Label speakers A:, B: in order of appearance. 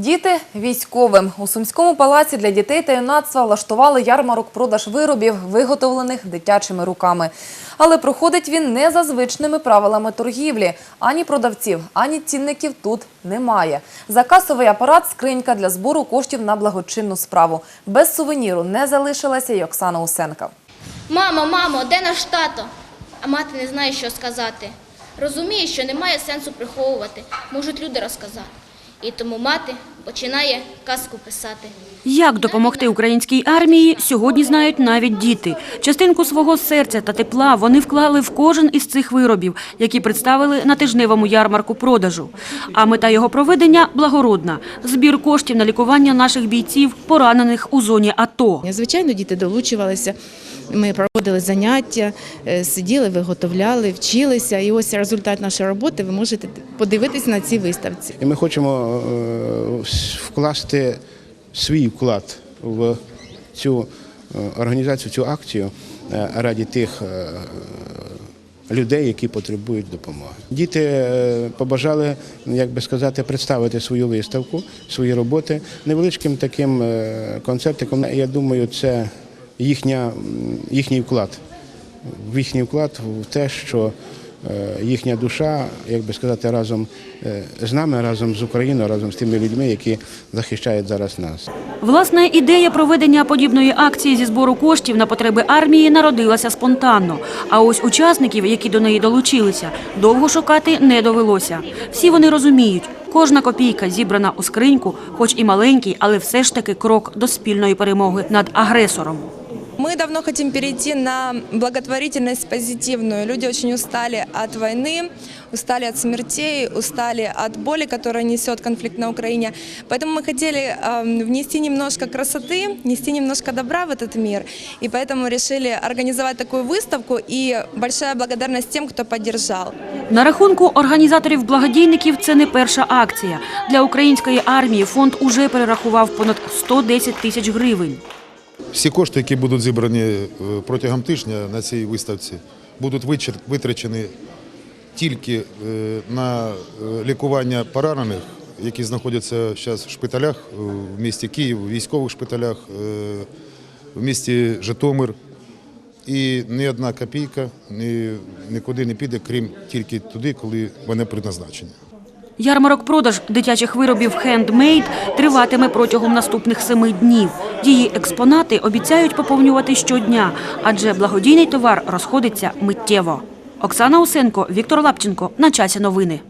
A: Діти військовим у сумському палаці для дітей та юнацтва влаштували ярмарок продаж виробів, виготовлених дитячими руками. Але проходить він не за звичними правилами торгівлі. Ані продавців, ані цінників тут немає. За касовий апарат скринька для збору коштів на благочинну справу. Без сувеніру не залишилася й Оксана Усенка.
B: Мамо, мамо, де наш тато? А мати не знає, що сказати. Розуміє, що немає сенсу приховувати, можуть люди розказати. І тому мати починає казку писати.
C: Як допомогти українській армії, сьогодні знають навіть діти. Частинку свого серця та тепла вони вклали в кожен із цих виробів, які представили на тижневому ярмарку продажу. А мета його проведення благородна – збір коштів на лікування наших бійців, поранених у зоні АТО.
D: Звичайно, діти долучувалися. Ми проводили заняття, е, сиділи, виготовляли, вчилися. І ось результат нашої роботи ви можете подивитись на цій виставці.
E: І ми хочемо е, вкласти свій вклад в цю е, організацію, цю акцію е, раді тих е, людей, які потребують допомоги. Діти побажали, як би сказати, представити свою виставку, свої роботи невеличким таким концертиком. Я думаю, це їхня, їхній вклад в їхній вклад в те, що їхня душа, як би сказати, разом е, з нами, разом з Україною, разом з тими людьми, які захищають зараз нас.
C: Власне, ідея проведення подібної акції зі збору коштів на потреби армії народилася спонтанно. А ось учасників, які до неї долучилися, довго шукати не довелося. Всі вони розуміють, кожна копійка зібрана у скриньку, хоч і маленький, але все ж таки крок до спільної перемоги над агресором.
F: Мы давно хотим перейти на благотворительность позитивную. Люди очень устали от войны, устали от смертей, устали от боли, которая несет конфликт на Украине. Поэтому мы хотели эм, внести немножко красоты, нести немножко добра в этот мир. И поэтому решили организовать такую выставку. И большая благодарность тем, кто поддержал.
C: На рахунку організаторів-благодійників це не перша акція. Для української армії фонд уже перерахував понад 110 тисяч гривень.
G: Всі кошти, які будуть зібрані е, протягом тижня на цій виставці, будуть витрачені тільки е, на е, лікування поранених, які знаходяться зараз в шпиталях в місті Київ, в військових шпиталях, в місті Житомир. І ні одна копійка ні, нікуди не піде, крім тільки туди, коли вони призначені.
C: Ярмарок продаж дитячих виробів «Хендмейд» триватиме протягом наступних семи днів. Її експонати обіцяють поповнювати щодня, адже благодійний товар розходиться миттєво. Оксана Усенко, Віктор Лапченко. На часі новини.